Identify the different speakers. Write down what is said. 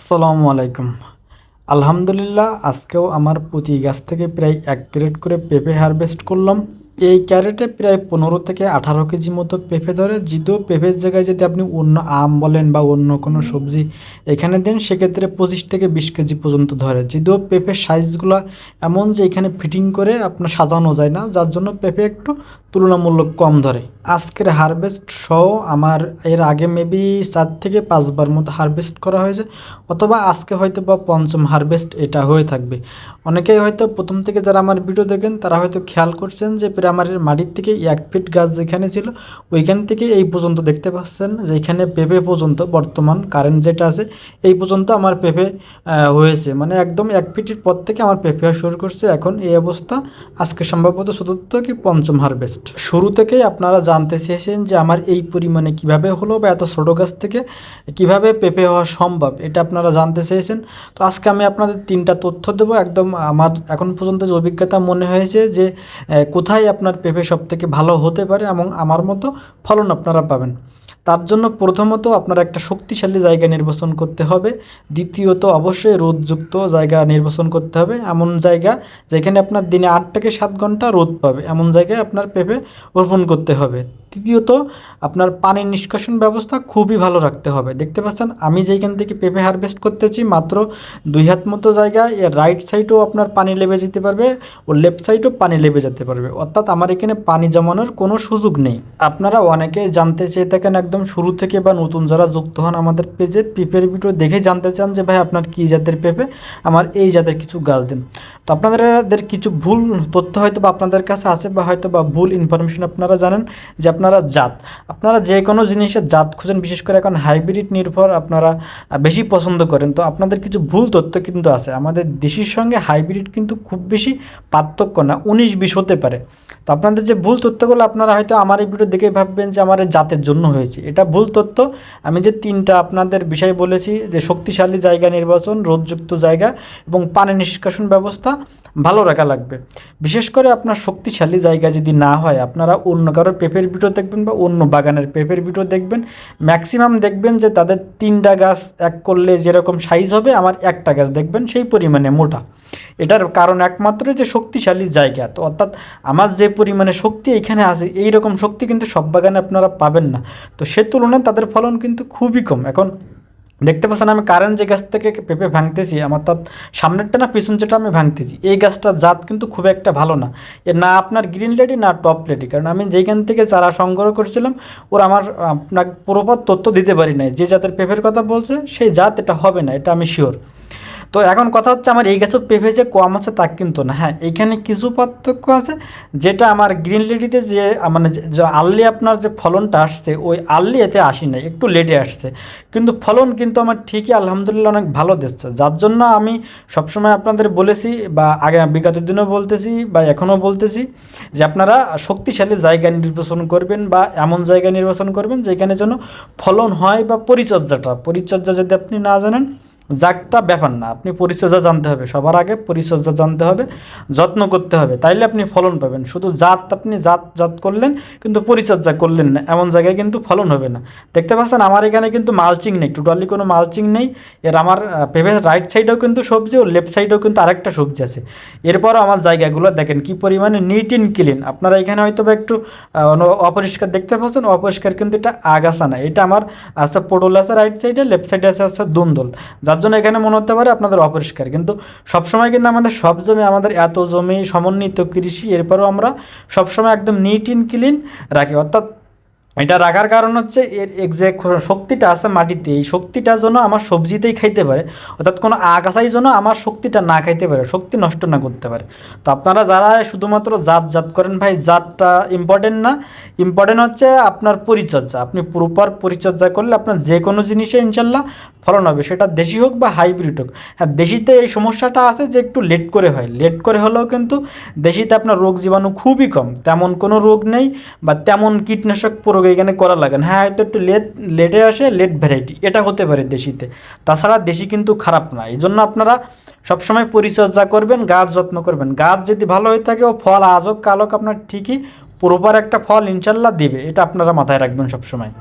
Speaker 1: আসসালামু আলাইকুম। আলহামদুলিল্লাহ, আজকেও আমার প্রতি গাছ থেকে প্রায় এক ক্যারেট করে পেঁপে হারভেস্ট করলাম। এই ক্যারেটে প্রায় পনেরো থেকে আঠারো কেজি মতো পেঁপে ধরে, যদিও পেঁপের জায়গায় যদি আপনি অন্য আম বলেন বা অন্য কোনো সবজি এখানে দেন, সেক্ষেত্রে পঁচিশ থেকে বিশ কেজি পর্যন্ত ধরে। যদিও পেঁপের সাইজগুলো এমন যে এখানে ফিটিং করে আপনার সাজানো যায় না, যার জন্য পেঁপে একটু তুলনামূলক কম ধরে। আজকের হারভেস্ট সহ আমার এর আগে মেবি চার থেকে পাঁচবার মতো হারভেস্ট করা হয়েছে, অথবা আজকে হয়তো বা পঞ্চম হারভেস্ট এটা হয়ে থাকবে। অনেকেই হয়তো প্রথম থেকে যারা আমার ভিডিও দেখেন, তারা হয়তো খেয়াল করছেন যে প্রায় আমার মাটির থেকে এক ফিট গাছ যেখানে ছিল, ওইখান থেকে এই পর্যন্ত দেখতে পাচ্ছেন যে এখানে পেঁপে পর্যন্ত বর্তমান কারেন্ট যেটা আছে, এই পর্যন্ত আমার পেঁপে হয়েছে। মানে একদম এক ফিটের পর থেকে আমার পেঁপে শুরু করছে। এখন এই অবস্থা আজকে সম্ভবত চতুর্থ কি পঞ্চম হারভেস্ট শুরু থেকেই আপনারা জানতে চেয়েছেন যে আমার এই পরিমাণে কীভাবে হলো বা এত ছোটো গাছ থেকে কীভাবে পেঁপে হওয়া সম্ভব, এটা আপনারা জানতে চেয়েছেন। তো আজকে আমি আপনাদের তিনটা তথ্য দেবো। একদম আমার এখন পর্যন্ত যে অভিজ্ঞতা মনে হয়েছে যে কোথায় আপনার পেঁপে সবথেকে ভালো হতে পারে এবং আমার মতো ফলন আপনারা পাবেন। তার জন্য প্রথমত আপনার একটা শক্তিশালী জায়গা নির্বাচন করতে হবে। দ্বিতীয়ত অবশ্যই রোদযুক্ত জায়গা নির্বাচন করতে হবে। এমন জায়গা যেখানে আপনার দিনে আট থেকে সাত ঘণ্টা রোদ পাবে। এমন জায়গায় আপনার পেঁপে রোপণ করতে হবে। তৃতীয়ত আপনার পানি নিষ্কাশন ব্যবস্থা খুবই ভালো রাখতে হবে। দেখতে পাচ্ছেন, আমি যেখান থেকে পেঁপে হারভেস্ট করতেছি মাত্র দুই হাত মতো জায়গায়, এর রাইট সাইডেও আপনার পানি লেবে যেতে পারবে ও লেফট সাইডেও পানি লেবে যেতে পারবে। অর্থাৎ আমার এখানে পানি জমানোর কোনো সুযোগ নেই। আপনারা অনেকে জানতে চেয়ে থাকেন একদম শুরু থেকে বা নতুন যারা যুক্ত হন আমাদের পেজে পেঁপের ভিডিও দেখে জানতে চান যে, ভাই, আপনার কী জাতের পেঁপে? আমার এই জাতের কিছু গাছ দিন। তো আপনাদের কিছু ভুল তথ্য হয়তো বা আপনাদের কাছে আছে বা হয়তো বা ভুল ইনফরমেশন আপনারা জানেন যে, আপনারা জাত। আপনারা যে কোনো জিনিসের জাত খুঁজেন, বিশেষ করে এখন হাইব্রিড নির্ভর আপনারা বেশি পছন্দ করেন। তো আপনাদের কিছু ভুল তথ্য কিন্তু আছে। আমাদের দেশির সঙ্গে হাইব্রিড কিন্তু খুব বেশি পার্থক্য না, উনিশ বিশ হতে পারে। তো আপনাদের যে ভুল তথ্যগুলো আপনারা হয়তো আমার এই ভিডিও দেখে ভাববেন যে, আমার জাতের জন্য হয়েছে। এটা ভুল তথ্য। আমি যে তিনটা আপনাদের বিষয় বলেছি, যে শক্তিশালী জায়গা নির্বাচন রোদযুক্ত জায়গা এবং পানি নিষ্কাশন ব্যবস্থা ভালো রাখা লাগবে। বিশেষ করে আপনার শক্তিশালী জায়গা যদি না হয়, আপনারা অন্য কারোর পেঁপের ভিডিও দেখবেন বা অন্য বাগানের পেঁপের ভিডিও দেখবেন। ম্যাক্সিমাম দেখবেন যে তাদের তিনটা গাছ এক করলে যেরকম সাইজ হবে, আমার একটা গাছ দেখবেন সেই পরিমাণে মোটা। এটার কারণ একমাত্র যে শক্তিশালী জায়গা। তো অর্থাৎ আমার যে পরিমাণে শক্তি এখানে আছে এই রকম শক্তি কিন্তু সব বাগানে আপনারা পাবেন না। তো সে তুলনায় তাদের ফলন কিন্তু খুবই কম। এখন দেখতে পাচ্ছেন, আমি কারেন্ট যে গাছ থেকে পেঁপে ভাঙতেছি, আমার তার সামনেরটা না পিছন যেটা আমি ভাঙতেছি, এই গাছটার জাত কিন্তু খুব একটা ভালো না। এ না আপনার গ্রিন লেডি না টপ লেডি কারণ আমি যেখান থেকে চারা সংগ্রহ করছিলাম, ওর আমার আপনার পুরোপর তথ্য দিতে পারি নাই। যে জাতের পেঁপের কথা বলছে, সেই জাত এটা হবে না, এটা আমি শিওর তো এখন কথা হচ্ছে আমার এই গাছের পেঁপে যে কম আছে তা কিন্তু না। হ্যাঁ এখানে কিছু পার্থক্য আছে যেটা আমার গ্রিন লেডিতে যে মানে আর্লি আপনার যে ফলনটা আসছে, ওই আর্লি এতে আসি নাই, একটু লেটে আসছে। কিন্তু ফলন কিন্তু আমার ঠিকই আলহামদুলিল্লাহ অনেক ভালো দিচ্ছে। যার জন্য আমি সবসময় আপনাদের বলেছি বা আগে বিগত দিনও বলতেছি বা এখনও বলতেছি যে আপনারা শক্তিশালী জায়গা নির্বাচন করবেন বা এমন জায়গা নির্বাচন করবেন যেখানে যেন ফলন হয় বা পরিচর্যাটা, পরিচর্যা যদি আপনি না জানেন জাগটা ব্যাপার না, আপনি পরিচর্যা জানতে হবে, সবার আগে পরিচর্যা জানতে হবে, যত্ন করতে হবে, তাইলে আপনি ফলন পাবেন। শুধু জাত আপনি জাত জাত করলেন, কিন্তু পরিচর্যা করলেন না, এমন জায়গায় কিন্তু ফলন হবে না। দেখতে পাচ্ছেন, আমার এখানে কিন্তু মালচিং নেই, টোটালি কোনো মালচিং নেই। এর আমার পেঁপের রাইট সাইডেও কিন্তু সবজি ও লেফট সাইডেও কিন্তু আরেকটা সবজি আছে। এরপরও আমার জায়গাগুলো দেখেন, কি পরিমাণে নিট ইন ক্লিন আপনারা এখানে হয়তো বা একটু অপরিষ্কার দেখতে পাচ্ছেন, অপরিষ্কার কিন্তু এটা আগাছা না। এটা আমার আছে পটল আছে রাইট সাইডে লেফট সাইডে আছে আছে দুন্দল। যার জন্য এখানে মনে হতে পারে আপনাদের অপরিষ্কার। কিন্তু সবসময় কিন্তু আমাদের সব জমি, আমাদের এত জমি, সমন্বিত কৃষি, এরপরও আমরা সবসময় একদম নিট ইন ক্লিন রাখি। অর্থাৎ এটা রাখার কারণ হচ্ছে এর এক্সাক্ট শক্তিটা আছে মাটিতে। এই শক্তিটা যেন আমার সবজিতেই খাইতে পারে, অর্থাৎ কোনো আগাছাই যেন আমার শক্তিটা না খাইতে পারে, শক্তি নষ্ট না করতে পারে। তো আপনারা যারা শুধুমাত্র জাত জাত করেন ভাই, জাতটা ইম্পর্টেন্ট না ইম্পর্টেন্ট হচ্ছে আপনার পরিচর্যা। আপনি প্রপার পরিচর্যা করলে আপনার যে কোনো জিনিসে ইনশাল্লাহ ফলন হবে। সেটা দেশি হোক বা হাইব্রিড হোক। হ্যাঁ দেশিতে এই সমস্যাটা আছে যে একটু লেট করে হয়। লেট করে হলেও কিন্তু দেশিতে আপনার রোগ জীবাণু খুবই কম। তেমন কোনো রোগ নেই বা তেমন কীটনাশক প্রয়োগ এখানে করা লাগে না। হ্যাঁ হয়তো একটু লেট লেটে আসে লেট ভ্যারাইটি এটা হতে পারে দেশিতে। তাছাড়া দেশি কিন্তু খারাপ না। এই জন্য আপনারা সবসময় পরিচর্যা করবেন, গাছ যত্ন করবেন। গাছ যদি ভালো হয়ে থাকে, ও ফল আজক কালক আপনার ঠিকই, প্রপার একটা ফল ইনশাল্লাহ দিবে। এটা আপনারা মাথায় রাখবেন সবসময়।